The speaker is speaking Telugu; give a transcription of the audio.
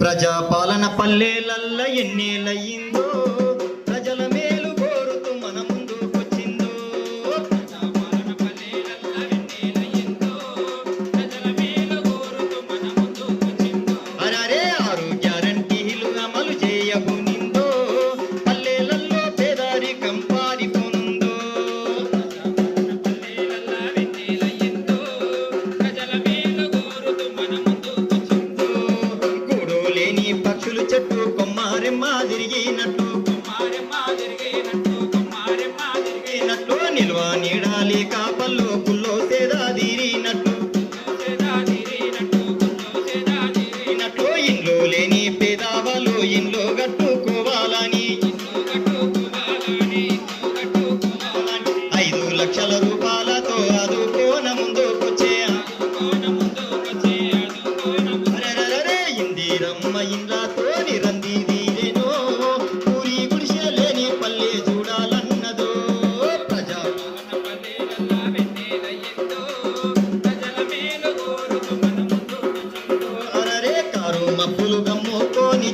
ప్రజాపాలన పల్లెలల్ల ఎన్నేలయ్యిందో? పక్షులు చెట్టు కొమ్మారెమ్మ తిరిగినట్టు తిరిగినట్టు, నిల్వ నీడాలి కాపల్లు పుల్లో సేదా దీరినట్టు చేదా తిరిగినట్టు, తిరిగినట్టు, ఇండ్లు లేని పేదవాళ్ళు ఇండ్లు కట్టుకోవాలని. ఐదు లక్షల రూపాయలతో అదుకోన ముందుకొచ్చే. ముందు- ఇందిరమ్మ ఇంద్ర మప్పులు గమ్ముకోని